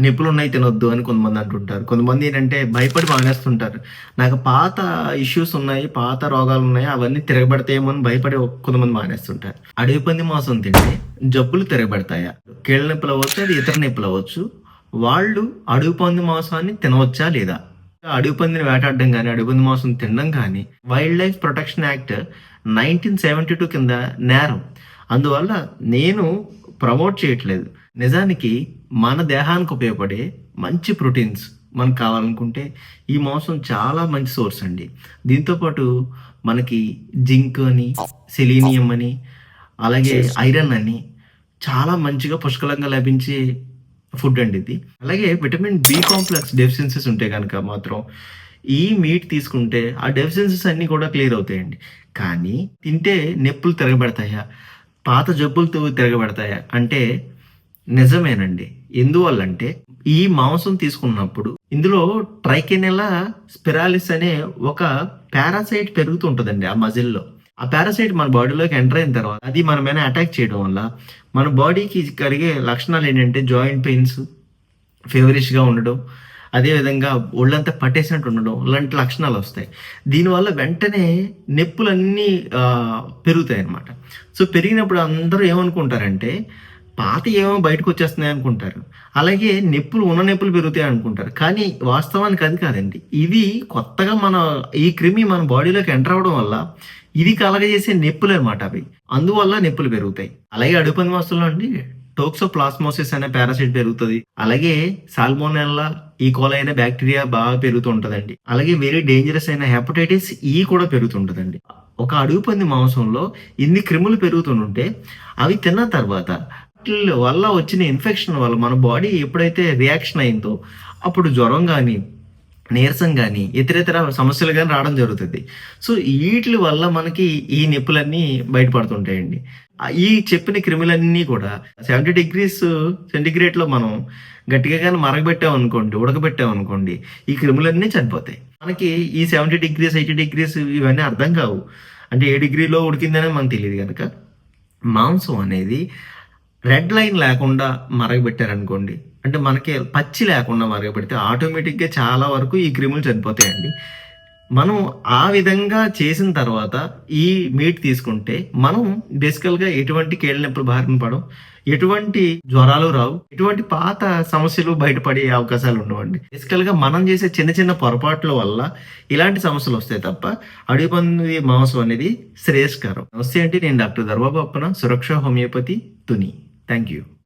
నొప్పులు ఉన్నాయి తినొద్దు అని కొంతమంది అంటుంటారు. కొంతమంది ఏంటంటే భయపడి మానేస్తుంటారు. నాకు పాత ఇష్యూస్ ఉన్నాయి పాత రోగాలు ఉన్నాయి అవన్నీ తిరగబడతాయేమో అని భయపడి కొంతమంది మానేస్తుంటారు. అడవి పంది మాంసం తింటే జబ్బులు తిరగబడతాయా? కీళ్ళ నొప్పులు అవ్వచ్చు అది ఇతర నొప్పులు అవ్వచ్చు. వాళ్ళు అడవి పంది మాంసాన్ని తినవచ్చా లేదా? అడవి పందిని వేటాడడం కానీ అడవి పంది మాంసం తినడం కానీ wild life protection act nineteen seventy two కింద నేరం. అందువల్ల నేను ప్రమోట్ చేయట్లేదు. నిజానికి మన దేహానికి ఉపయోగపడే మంచి ప్రోటీన్స్ మనకు కావాలనుకుంటే ఈ మాంసం చాలా మంచి సోర్స్ అండి. దీంతోపాటు మనకి జింక్ అని సెలీనియం అని అలాగే ఐరన్ అని చాలా మంచిగా పుష్కలంగా లభించే ఫుడ్ అండి ఇది. అలాగే విటమిన్ బి కాంప్లెక్స్ డెఫిషియన్సీస్ ఉంటే కనుక మాత్రం ఈ మీట్ తీసుకుంటే ఆ డెఫిషియన్సీస్ అన్నీ కూడా క్లియర్ అవుతాయండి. కానీ తింటే నొప్పులు తిరగబడతాయా? పాత జబ్బులతో తిరగబడతాయా? అంటే నిజమేనండి. ఎందువల్లంటే ఈ మాంసం తీసుకున్నప్పుడు ఇందులో ట్రైకెనెలా స్పిరాలిస్ అనే ఒక పారాసైట్ పెరుగుతుంటుందండి ఆ మజిల్లో. ఆ పారాసైట్ మన బాడీలోకి ఎంటర్ అయిన తర్వాత అది మన మీద అటాక్ చేయడం వల్ల మన బాడీకి కలిగే లక్షణాలు ఏంటంటే జాయింట్ పెయిన్స్ ఫేవరిష్గా ఉండడం అదేవిధంగా ఒళ్ళంతా పట్టేసినట్టు ఉండడం ఇలాంటి లక్షణాలు వస్తాయి. దీనివల్ల వెంటనే నొప్పులన్నీ పెరుగుతాయి అన్నమాట సో పెరిగినప్పుడు అందరూ ఏమనుకుంటారంటే పాత ఏమో బయటకు వచ్చేస్తున్నాయి అనుకుంటారు. అలాగే నొప్పులు ఉన్న నొప్పులు పెరుగుతాయి అనుకుంటారు. కానీ వాస్తవానికి అది కాదండి. ఇది కొత్తగా మన ఈ క్రిమి మన బాడీలోకి ఎంటర్ అవ్వడం వల్ల ఇది కలగజేసే నొప్పులు అనమాట అవి. అందువల్ల నొప్పులు పెరుగుతాయి. అలాగే అడుపంది మాసంలో అండి టోక్సోప్లాస్మోసిస్ అనే పారాసైట్ పెరుగుతుంది. అలాగే సాల్మోనెల్లా ఈ కోలా అయిన బ్యాక్టీరియా బాగా పెరుగుతుంటదండి అలాగే వెరీ డేంజరస్ అయిన హెపటైటిస్ ఈ కూడా పెరుగుతుంటదండి ఒక అడుగు పంది మాంసంలో ఇన్ని క్రిములు పెరుగుతుంటే అవి తిన్న తర్వాత వాటి వల్ల వచ్చిన ఇన్ఫెక్షన్ వల్ల మన బాడీ ఎప్పుడైతే రియాక్షన్ అయిందో అప్పుడు జ్వరం కానీ నీరసం కానీ ఇతరేతర సమస్యలు కానీ రావడం జరుగుతుంది. సో వీటి వల్ల మనకి ఈ నొప్పులన్నీ బయటపడుతుంటాయండి. ఈ చెప్పిన క్రిములన్నీ కూడా సెవెంటీ డిగ్రీస్ సెంటిగ్రేడ్లో మనం గట్టిగా కానీ మరగబెట్టాం అనుకోండి ఉడకబెట్టాం అనుకోండి ఈ క్రిములన్నీ చనిపోతాయి. మనకి ఈ సెవెంటీ డిగ్రీస్ ఎయిటీ డిగ్రీస్ ఇవన్నీ అర్థం కావు. అంటే ఏ డిగ్రీలో ఉడికిందనే మనకు తెలియదు కనుక మాంసం అనేది రెడ్ లైన్ లేకుండా మరగబెట్టారనుకోండి అంటే మనకి పచ్చి లేకుండా మరగబెడితే ఆటోమేటిక్గా చాలా వరకు ఈ క్రిములు చనిపోతాయండి. మనం ఆ విధంగా చేసిన తర్వాత ఈ మీట్ తీసుకుంటే మనం బేసికల్గా ఎటువంటి కీళ్ళ నొప్పులు బారిన పడం ఎటువంటి జ్వరాలు రావు ఎటువంటి పాత సమస్యలు బయటపడే అవకాశాలు ఉండవండి. బేసికల్గా మనం చేసే చిన్న చిన్న పొరపాట్ల వల్ల ఇలాంటి సమస్యలు వస్తాయి తప్ప అడవి పంది మాంసం అనేది శ్రేయస్కరం. నమస్తే అంటే నేను doctor Dharmababu Appana Suraksha homoeopathy Tuni. Thank you.